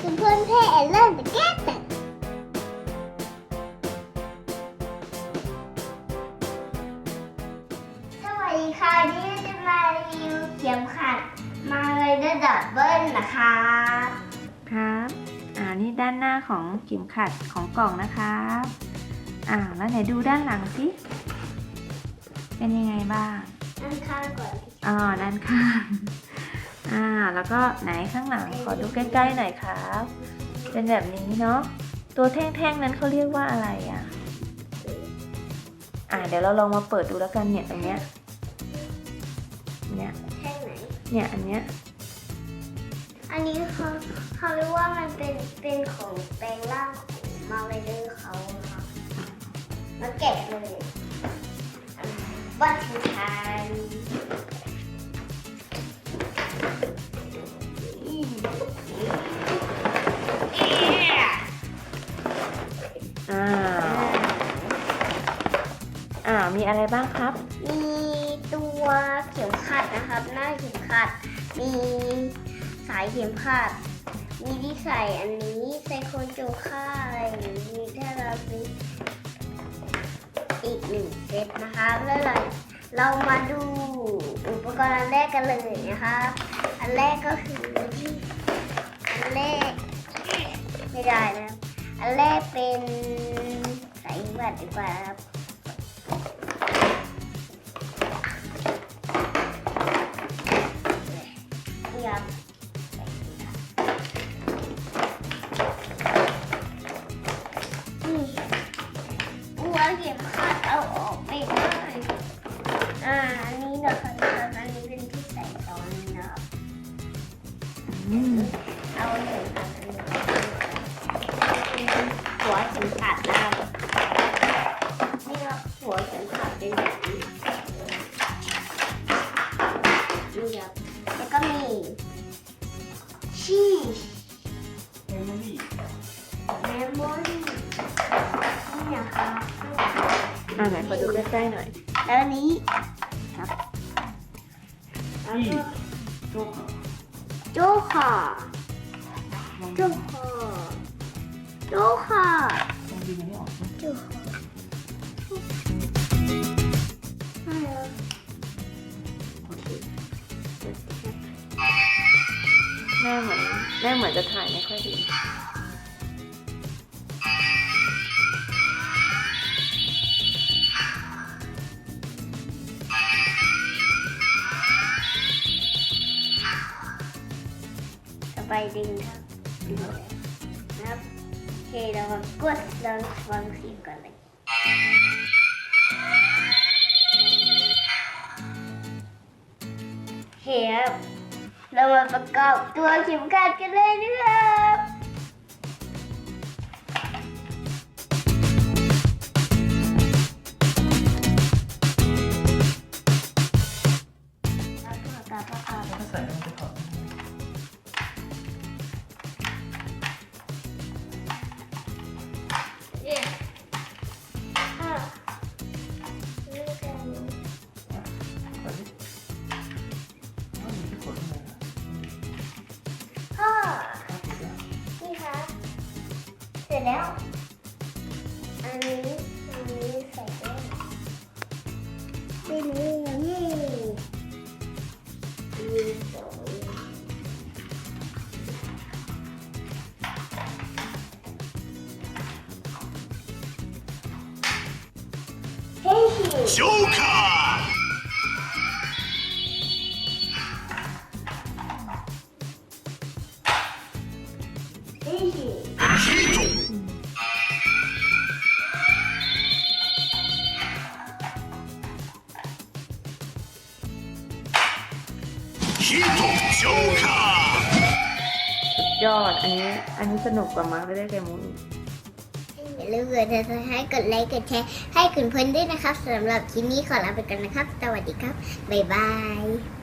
คุณเพื่อนเพ่เริ่มจะแก้แต่สวัสดีค่ะนี่จะมารีวิวเข็มขัดมาเลยเดอร์ดอทเบิ้ลนะคะ ครับ อ่า นี่ด้านหน้าของเข็มขัดของกล่องนะครับ อ่า แล้วไหนดูด้านหลังสิ เป็นยังไงบ้าง อันข้างก่อน อ๋อ ด้านข้าง อ่า แล้วก็ไหนข้างหลังขอดูใกล้ๆหน่อยครับ เป็นแบบนี้เนาะ ตัวแท่งๆนั้นเขาเรียกว่าอะไรอะ อ่า เดี๋ยวเราลองมาเปิดดูแล้วกันเนี่ยตรงเนี้ย เนี่ย แท่งไหน เนี่ยอันเนี้ย อันนี้เขาเขาเรียกว่ามันเป็นเป็นของแปลงร่างของมาเวเดอร์เขาค่ะมาแกะเลยวัตถุทาน มีอะไรบ้างครับ มีตัวเข็มขัดนะครับ หน้าเข็มขัด มีสายเข็มขัด มีที่ใส่อันนี้ไซโคนโจค่าอะไรอย่างนี้ถ้าเราซื้ออีกหนึ่งเซตนะคะแล้วเราเรามาดูอุปกรณ์อันแรกกันเลยนะคะอันแรกก็คือที่อันแรกไม่ได้นะอันแรกเป็นสายบัตรดีกว่าครับ กลัวเข็มขัดเอาออกไม่ได้ อ่าไหนขอดูใกล้ๆหน่อยแล้วอันนี้ครับแล้วก็โชคโจค่ะโจค่ะโจค่ะต้องดึงอันนี้ออกนะโจค่ะแล้วโอเคแม่เหมือนแม่เหมือนจะถ่ายไม่ค่อยดี ไปดึงครับดึงนะครับโอเคเรามากดลองฟังเสียงก่อนเลยโอเคครับเรามาประกอบตัวเข็มขัดกันเลยนะครับ ร็จแล้ว อันนี้ อันนี้ใส่ด้วยเป็นนี่นี่มีสองเฮ้ย Joker! เฮ้ย Hito Joker! ยอด อันนี้ อันนี้สนุกกว่ามาไม่ได้แกมูนอีก อย่าลืมกดติดตามให้กดไลค์กดแชร์ให้คุณเพื่อนด้วยนะครับสำหรับคลิปนี้ขอลาไปก่อนนะครับ สวัสดีครับ บ๊ายบาย